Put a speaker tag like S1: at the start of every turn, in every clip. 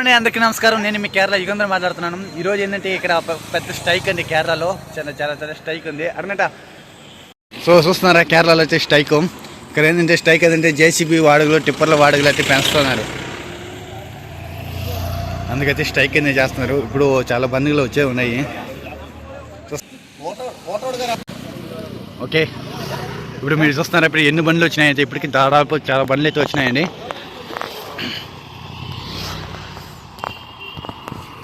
S1: అండి అందరికీ నమస్కారం. నేను మీ కేరళ యుగంధర్ మాట్లాడుతున్నాను. ఈ రోజు ఏంటంటే ఇక్కడ పెద్ద స్ట్రైక్ అండి కేరళలో. చాలా చాలా చాలా స్ట్రైక్ ఉంది. అడగట సో చూస్తున్నారా కేరళలో వచ్చే స్ట్రైక్. ఇక్కడ ఏంటంటే స్ట్రైక్ ఏంటంటే జేసీబీ వాడుకలు టిప్పర్ల వాడుగులు అయితే పెంచుతున్నారు. అందుకైతే స్ట్రైక్ అనేది చేస్తున్నారు. ఇప్పుడు చాలా బంధువులు వచ్చే ఉన్నాయి. ఓకే. ఇప్పుడు మీరు చూస్తున్నారా ఇప్పుడు ఎన్ని బండ్లు వచ్చినాయంటే ఇప్పటికి దాదాపు చాలా బండ్లు అయితే వచ్చినాయండి.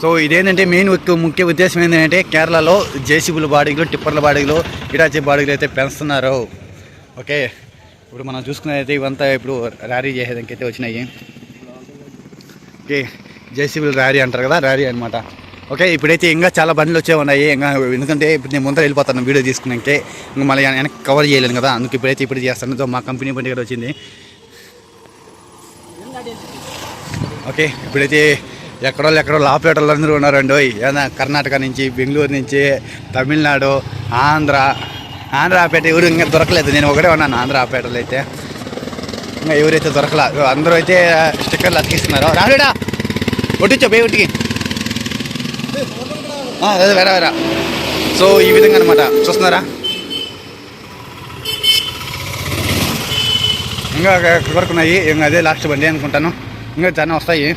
S1: సో ఇదేంటంటే మెయిన్ ముఖ్య ఉద్దేశం ఏంటంటే కేరళలో జేసీబుల బాడీలు టిప్పర్ల బాడీలు ఇటాచీ బాడీలు అయితే పెంచుతున్నారు. ఓకే? ఇప్పుడు మనం చూసుకున్నదైతే ఇవంతా ఇప్పుడు ర్యారీ చేసేదానికి అయితే వచ్చినాయి. ఓకే? జేసీబీలు ర్యారీ అంటారు కదా ర్యారీ అనమాట ఓకే? ఇప్పుడైతే ఇంకా చాలా బండ్లు వచ్చే ఉన్నాయి. ఇంకా ఎందుకంటే ఇప్పుడు నేను ముందర వెళ్ళిపోతాను వీడియో తీసుకున్నాకే. ఇంకా మళ్ళీ వెనక్కి కవర్ చేయలేను కదా అందుకు ఇప్పుడైతే ఇప్పుడు చేస్తాను. మా కంపెనీ బండి కూడా వచ్చింది. ఓకే? ఇప్పుడైతే ఎక్కడో ఎక్కడో లాపేటలు అందరూ ఉన్నారండి. ఏదైనా కర్ణాటక నుంచి బెంగళూరు నుంచి తమిళనాడు ఆంధ్ర ఆంధ్ర ఆపేట ఎవరు ఇంకా దొరకలేదు. నేను ఒకటే ఉన్నాను ఆంధ్ర ఆపేటలు అయితే. ఇంకా ఎవరైతే దొరకలా అందరూ అయితే స్టిక్కర్లు అతికిస్తున్నారు. రాడా ఒట్టించో బే ఒట్టికి. అదే వేరా వేరా సో ఈ విధంగా అనమాట చూస్తున్నారా? ఇంకా ఎక్కడి వరకు ఉన్నాయి. ఇంకా అదే లాస్ట్ బండి అనుకుంటాను. ఇంకా చాలా వస్తాయి.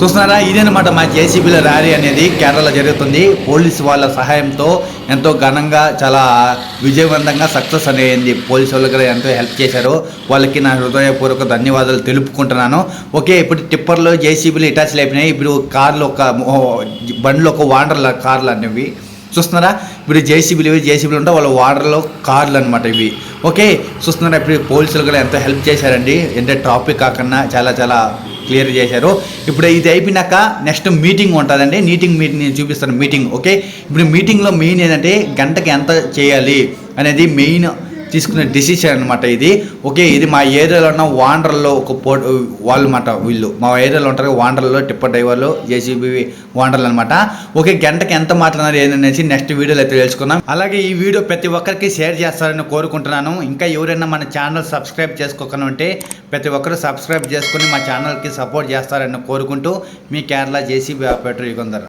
S1: చూస్తున్నారా? ఇదేనమాట మా జేసీబీల ర్యాలీ అనేది కేరళలో జరుగుతుంది. పోలీసు వాళ్ళ సహాయంతో ఎంతో ఘనంగా చాలా విజయవంతంగా సక్సెస్ అనేది పోలీసు వాళ్ళు కూడా ఎంతో హెల్ప్ చేశారు. వాళ్ళకి నా హృదయపూర్వక ధన్యవాదాలు తెలుపుకుంటున్నాను. ఓకే ఇప్పుడు టిప్పర్లు జేసీబీలు ఇటాచ్లు అయిపోయినాయి. ఇప్పుడు కార్లు ఒక బండ్లు ఒక వాండర్ల కార్లు అనేవి. చూస్తున్నారా? ఇప్పుడు జేసీబీలు ఇవి జేసీబీలు ఉంటాయి వాళ్ళ వాటర్లో కార్లు అనమాట ఇవి. ఓకే చూస్తున్నారు ఇప్పుడు పోలీసులు కూడా ఎంతో హెల్ప్ చేశారండి. అంటే ట్రాఫిక్ కాకుండా చాలా చాలా క్లియర్ చేశారు. ఇప్పుడు ఇది అయిపోయినాక నెక్స్ట్ మీటింగ్ ఉంటుందండి. మీటింగ్ మీటింగ్ నేను చూపిస్తాను మీటింగ్ ఓకే? ఇప్పుడు మీటింగ్లో మెయిన్ ఏంటంటే గంటకి ఎంత చేయాలి అనేది మెయిన్ తీసుకునే డిసిషన్ అనమాట ఇది. ఓకే ఇది మా ఏరియాలో ఉన్న వాండర్లో ఒక పో వాళ్ళు అనమాట వీళ్ళు. మా ఏరియాలో ఉంటారు వాండర్లో టిప్పర్ డ్రైవర్లు జేసీబీ వాండర్లు అనమాట ఓకే గంటకి ఎంత మాట్లాడారు ఏంటనేసి నెక్స్ట్ వీడియోలో అయితే తెలుసుకున్నాం అలాగే ఈ వీడియో ప్రతి ఒక్కరికి షేర్ చేస్తారని కోరుకుంటున్నాను. ఇంకా ఎవరైనా మన ఛానల్ సబ్స్క్రైబ్ చేసుకోకుండా ఉంటే ప్రతి ఒక్కరు సబ్స్క్రైబ్ చేసుకుని మా ఛానల్కి సపోర్ట్ చేస్తారని కోరుకుంటూ మీ కేరళ జేసీబీ ఆపరేటర్ యుగంధర్.